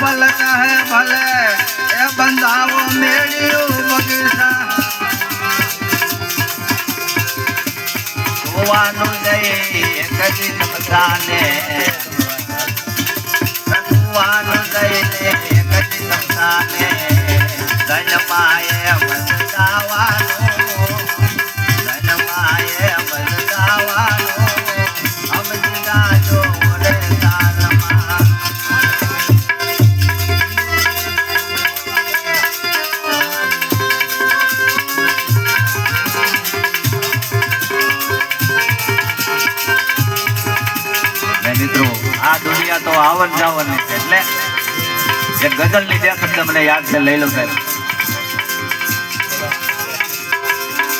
બાપલ કહે ભલે એ બંધાવો મેરી બગીચા જોવાનું નહીં કદી સમજાને જોવાનું નહીં કદી સમજાને ધનમાએ બંધાવાનું મિત્રો, આ દુનિયા તો આવન જાવનની છે એટલે જે ગઝલની તમને યાદ છે, લઈ લો સાહેબ.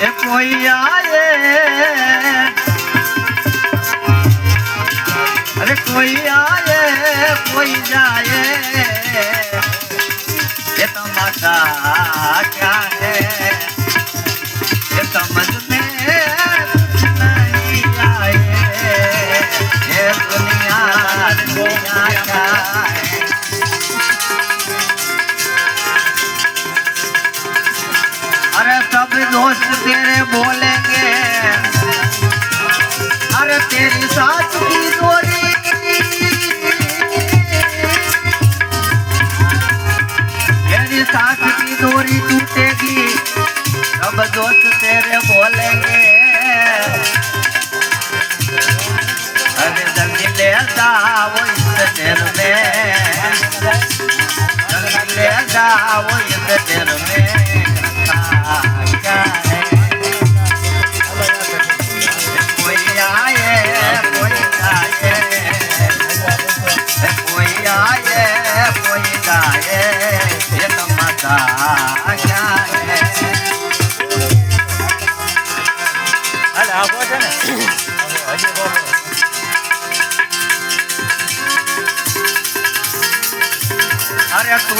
એ કોઈ આયે, અરે કોઈ આયે, કોઈ જાયે, એ તમાશા ક્યાં હે तेरे बोलेंगे, अरे तेरी साथ की डोरी तेरी साथ की डोरी टूटेगी, सब दोस्त तेरे बोलेंगे। अरे जल्दी ले जाओ इस देर में जाओ देर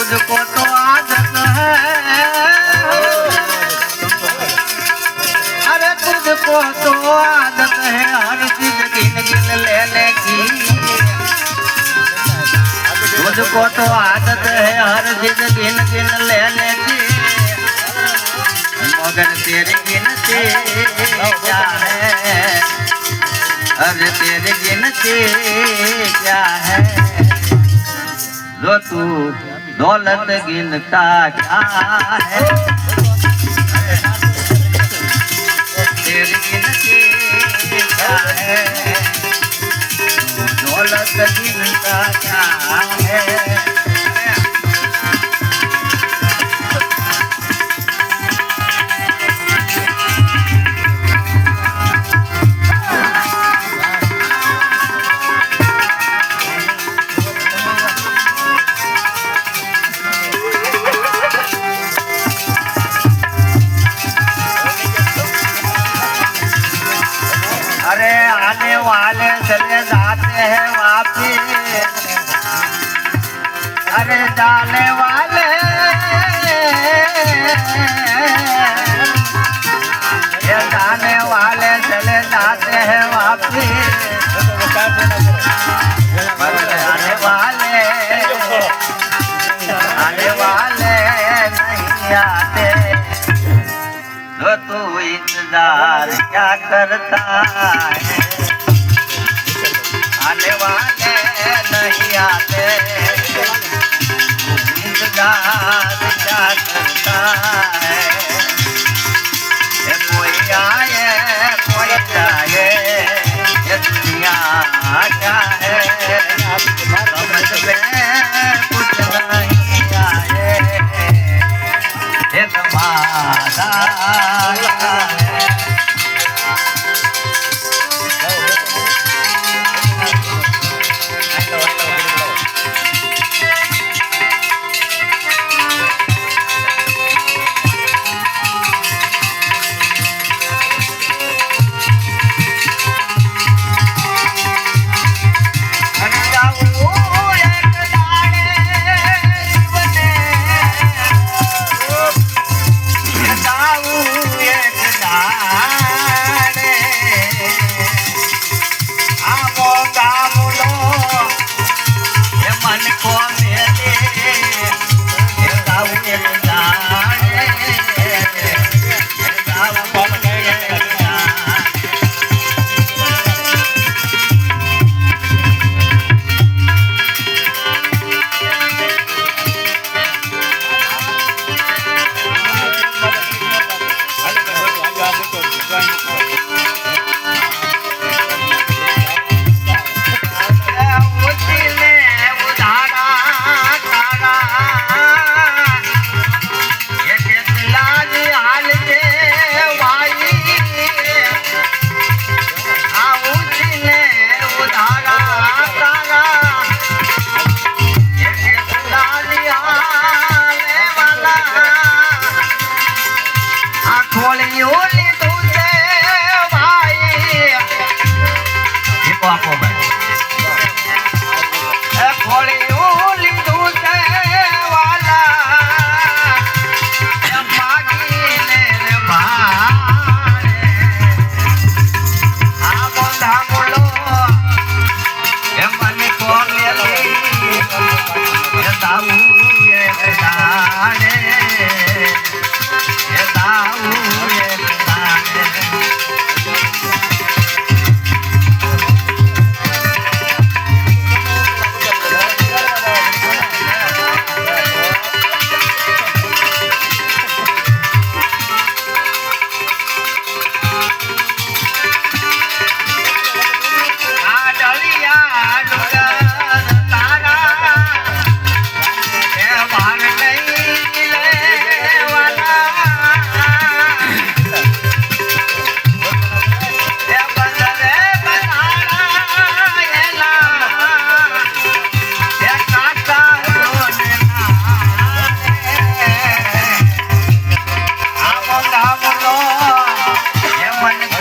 तुझको तो आदत है। अरे तुझको तो आदत है हर चीज़ गिन गिन लेने की। तुझको तो आदत है हर चीज़ गिन गिन लेने की। मगर तेरी गिनती क्या है? अरे तेरी गिनती क्या है? जो तू दौलत गिनता क्या है? दौलत गिनता क्या है? अरे आने वाले चले जाते हैं वापिस अरे जाने वाले क्या करता है आने वाले नहीं आते तू इंतजार क्या करता है ये कोई आए कोई जाए ये दुनिया क्या है समझ में कुछ नहीं आए ये तुम्हारा money for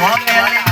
Vamos, Amém.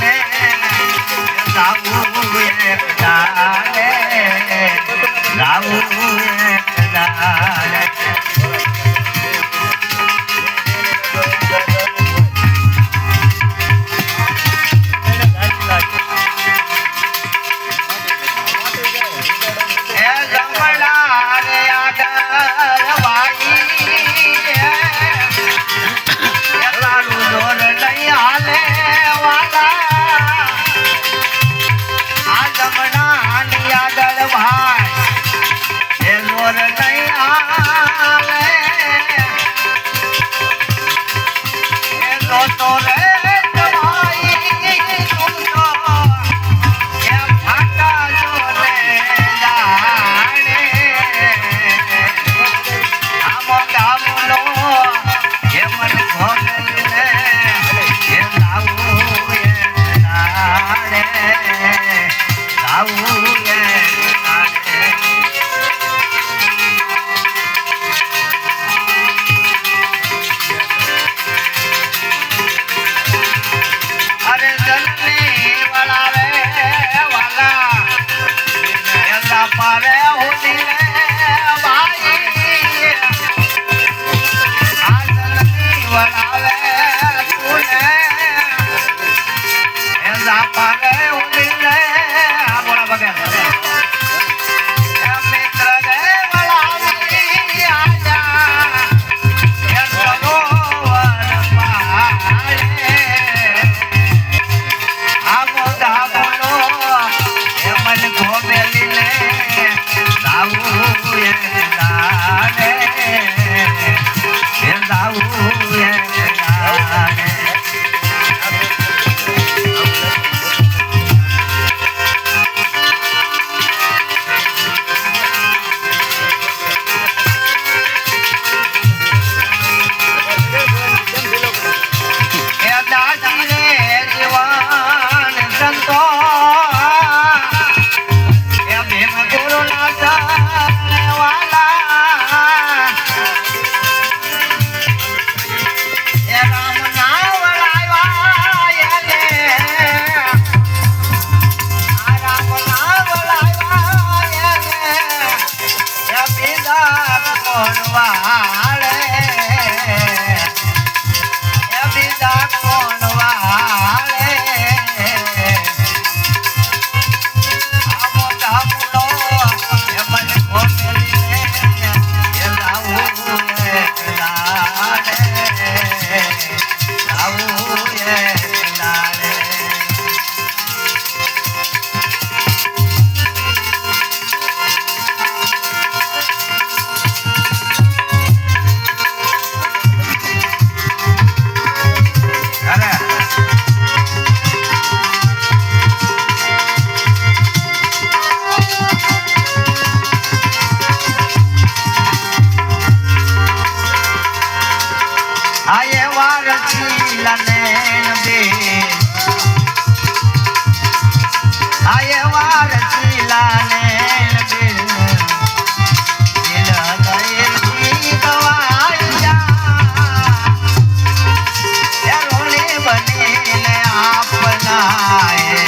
अपनाए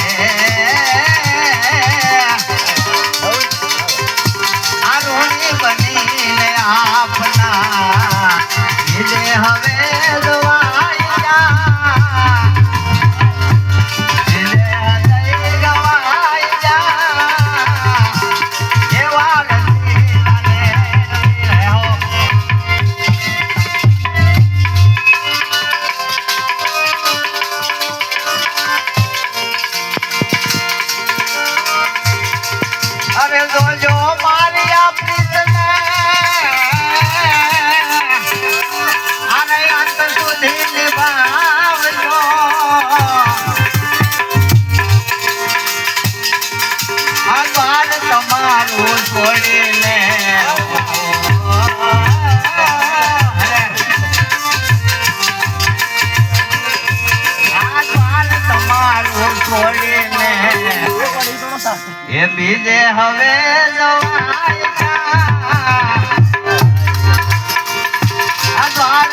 જોજો મારી આપણી એ બીજે હવે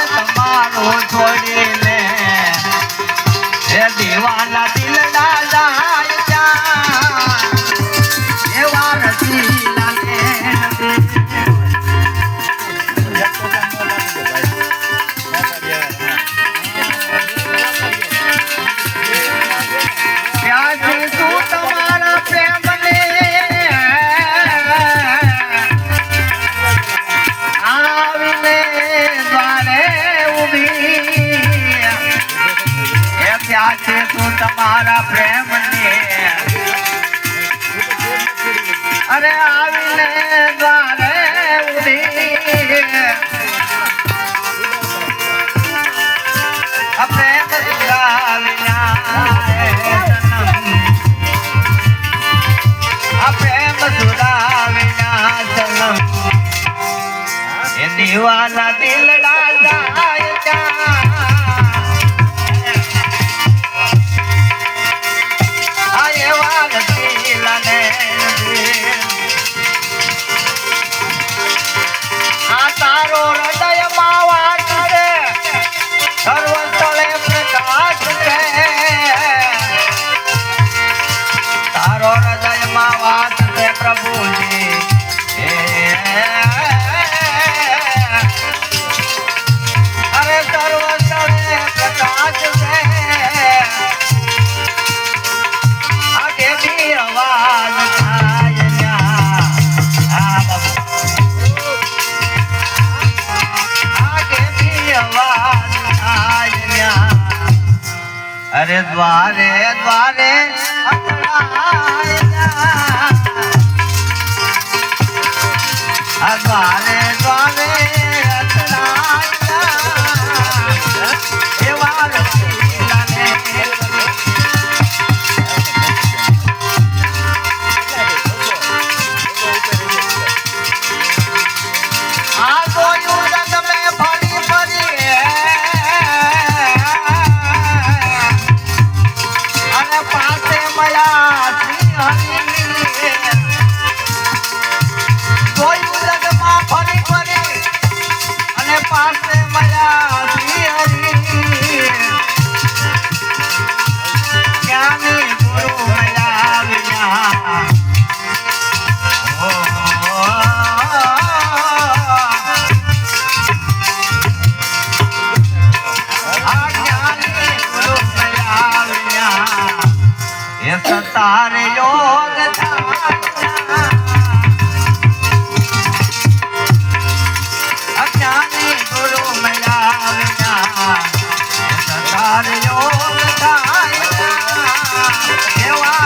તમારો છોડી દેવાના દિલડા દ્વારે દ્વારે દ્વારે Now I